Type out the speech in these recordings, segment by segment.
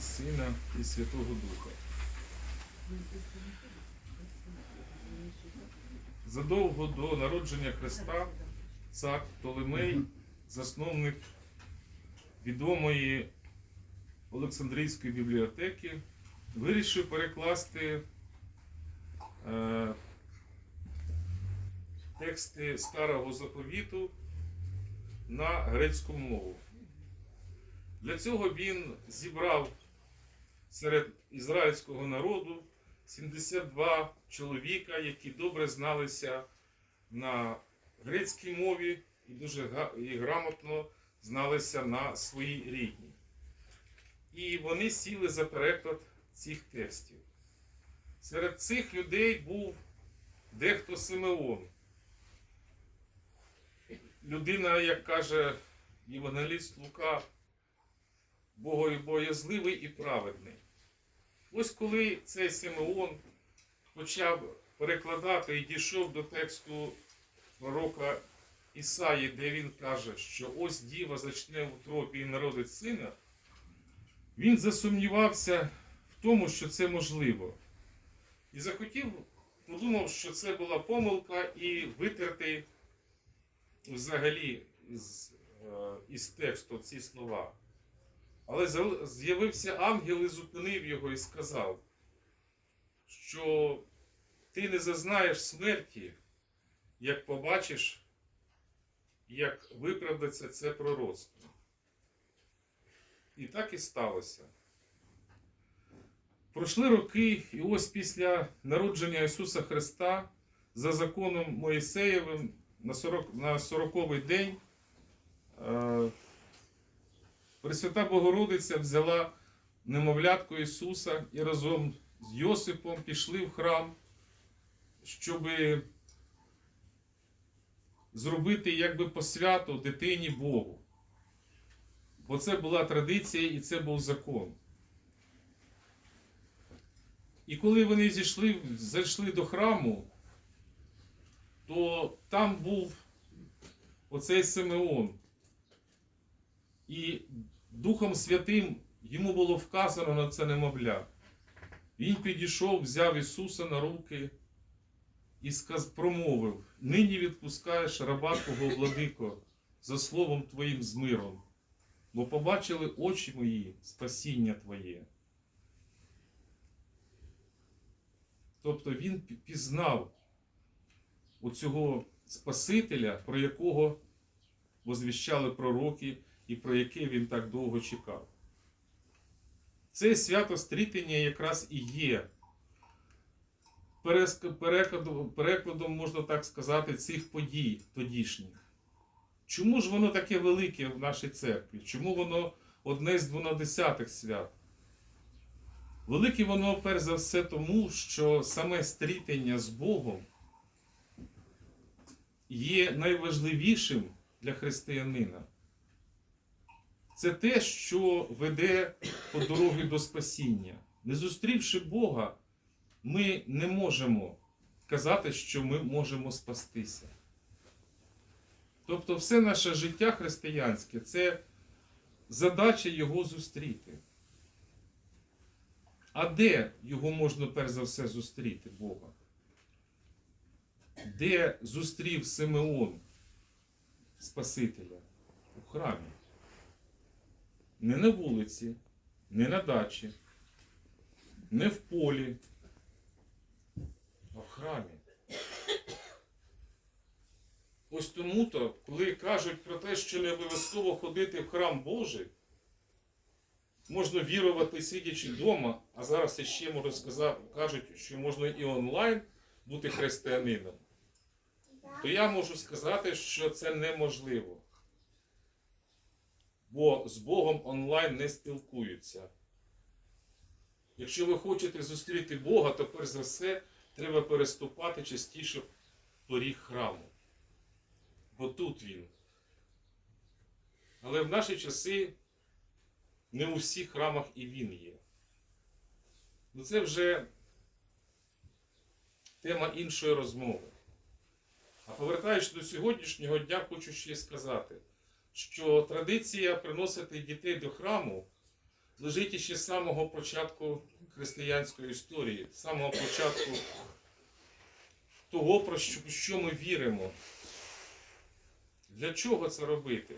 Сина, і Святого Духа. Задовго до народження Христа цар Толемей, засновник відомої Олександрійської бібліотеки, вирішив перекласти е, тексти Старого заповіту на грецьку мову. Для цього він зібрав серед ізраїльського народу 72 чоловіка, які добре зналися на грецькій мові і дуже і грамотно зналися на своїй рідній. І вони сіли за переклад цих текстів. Серед цих людей був дехто Симеон. Людина, як каже Євангеліст Лука, богобоязливий і праведний. Ось коли цей Симеон почав перекладати і дійшов до тексту пророка Ісаї, де він каже, що ось діва зачне в утробі і народить сина, він засумнівався в тому, що це можливо. І захотів, подумав, що це була помилка, і витерти взагалі із, е, із тексту ці слова. Але з'явився ангел і зупинив його і сказав, що ти не зазнаєш смерті, як побачиш, як виправдаться це пророцтво. І так і сталося. Пройшли роки, і ось після народження Ісуса Христа за законом Моїсеєвим на 40, на 40-й день е, Пресвята Богородиця взяла немовлятку Ісуса і разом з Йосипом пішли в храм, щоб зробити якби посвяту дитині Богу. Бо це була традиція і це був закон. І коли вони зійшли, зайшли до храму, то там був оцей Симеон. І Духом Святим йому було вказано на це немовля. Він підійшов, взяв Ісуса на руки і сказ, промовив: Нині відпускаєш раба Твого владико, за словом Твоїм з миром, бо побачили очі мої спасіння Твоє. Тобто він пі- пізнав оцього Спасителя, про якого возвіщали пророки і про яке він так довго чекав. Це свято стрітення якраз і є перекладом, перекладом, можна так сказати, цих подій тодішніх. Чому ж воно таке велике в нашій церкві? Чому воно одне з двонадесятих свят? Велике воно перш за все тому, що саме стрітення з Богом є найважливішим для християнина. Це те, що веде по дорозі до спасіння. Не зустрівши Бога, ми не можемо казати, що ми можемо спастися. Тобто, все наше життя християнське це задача його зустріти. А де його можна перш за все зустріти, Бога? Де зустрів Симеон Спасителя? У храмі. Не на вулиці, не на дачі, не в полі, а в храмі. Ось тому-то, коли кажуть про те, що не обов'язково ходити в храм Божий, можна вірувати, сидячи вдома, а зараз я ще можу сказати, кажуть, що можна і онлайн бути християнином, то я можу сказати, що це неможливо. Бо з Богом онлайн не спілкуються. Якщо ви хочете зустріти Бога, то перш за все треба переступати частіше поріг храму. Бо тут він. Але в наші часи не у всіх храмах і він є. Ну це вже тема іншої розмови. А повертаючись до сьогоднішнього дня, хочу ще сказати, що традиція приносити дітей до храму лежить іще з самого початку християнської історії, з самого початку того, про що ми віримо. Для чого це робити?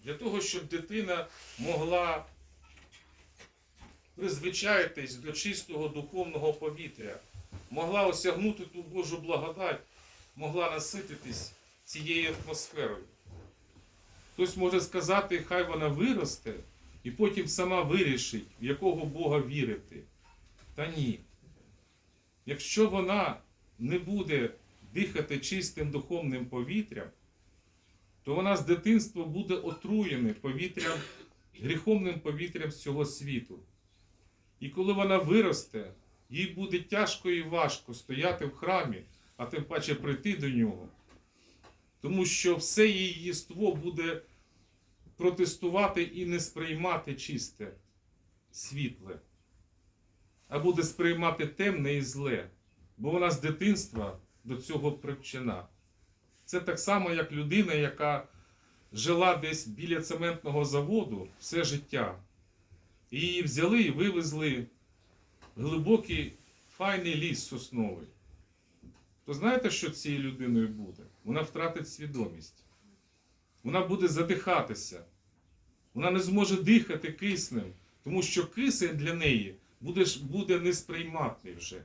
Для того, щоб дитина могла призвичаїтись до чистого духовного повітря, могла осягнути ту Божу благодать, могла насититись цією атмосферою. Хтось може сказати, хай вона виросте і потім сама вирішить, в якого Бога вірити. Та ні. Якщо вона не буде дихати чистим духовним повітрям, то вона з дитинства буде отруєна повітрям, гріховним повітрям з цього світу. І коли вона виросте, їй буде тяжко і важко стояти в храмі, а тим паче прийти до нього. Тому що все її єство буде протестувати і не сприймати чисте, світле, а буде сприймати темне і зле, бо вона з дитинства до цього привчена. Це так само, як людина, яка жила десь біля цементного заводу все життя. І її взяли і вивезли в глибокий файний ліс сосновий. То знаєте, що цією людиною буде? Вона втратить свідомість. Вона буде задихатися. Вона не зможе дихати киснем, тому що кисень для неї буде, буде несприйматний вже.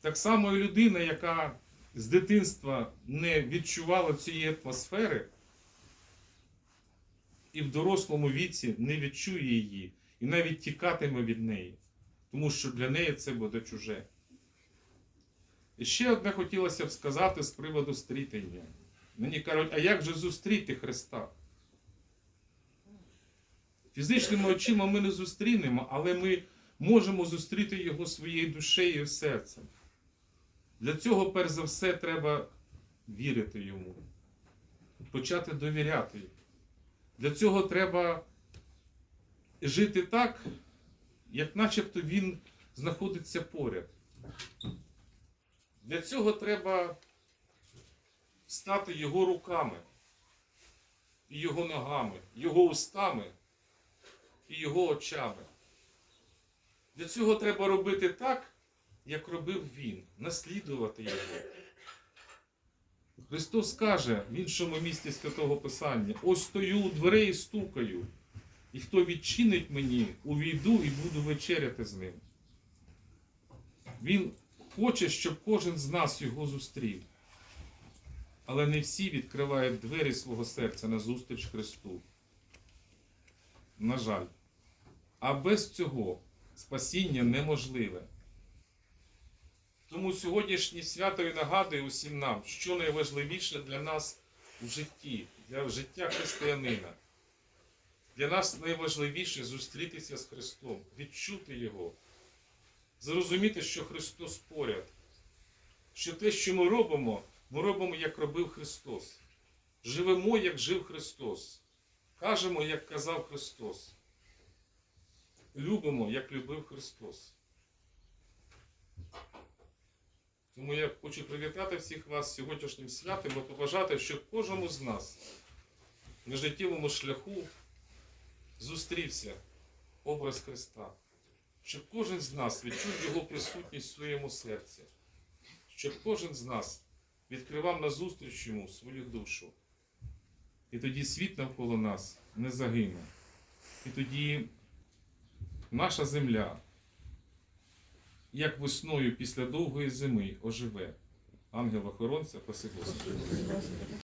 Так само і людина, яка з дитинства не відчувала цієї атмосфери, і в дорослому віці не відчує її, і навіть тікатиме від неї, тому що для неї це буде чуже. І ще одне хотілося б сказати з приводу стрітення. Мені кажуть, а як же зустріти Христа? Фізичними очима ми не зустрінемо, але ми можемо зустріти Його своєю душею і серцем. Для цього, перш за все, треба вірити йому, почати довіряти йому. Для цього треба жити так, як начебто він знаходиться поряд. Для цього треба стати його руками, і його ногами, його устами і його очами. Для цього треба робити так, як робив він, наслідувати його. Христос каже в іншому місці Святого Писання: ось стою у дверей і стукаю, і хто відчинить мені, увійду і буду вечеряти з ним. Він хоче, щоб кожен з нас його зустрів. Але не всі відкривають двері свого серця назустріч Христу. На жаль. А без цього спасіння неможливе. Тому сьогоднішнє свято і нагадує усім нам, що найважливіше для нас в житті, для життя християнина. Для нас найважливіше зустрітися з Христом, відчути Його, зрозуміти, що Христос поряд, що те, що ми робимо, ми робимо, як робив Христос. Живемо, як жив Христос. Кажемо, як казав Христос. Любимо, як любив Христос. Тому я хочу привітати всіх вас сьогоднішнім святом і побажати, щоб кожному з нас на життєвому шляху зустрівся образ Христа, щоб кожен з нас відчув Його присутність в своєму серці, щоб кожен з нас відкривав назустріч йому свою душу. І тоді світ навколо нас не загине. І тоді наша земля, як весною після довгої зими, оживе. Ангел-охоронця, паси.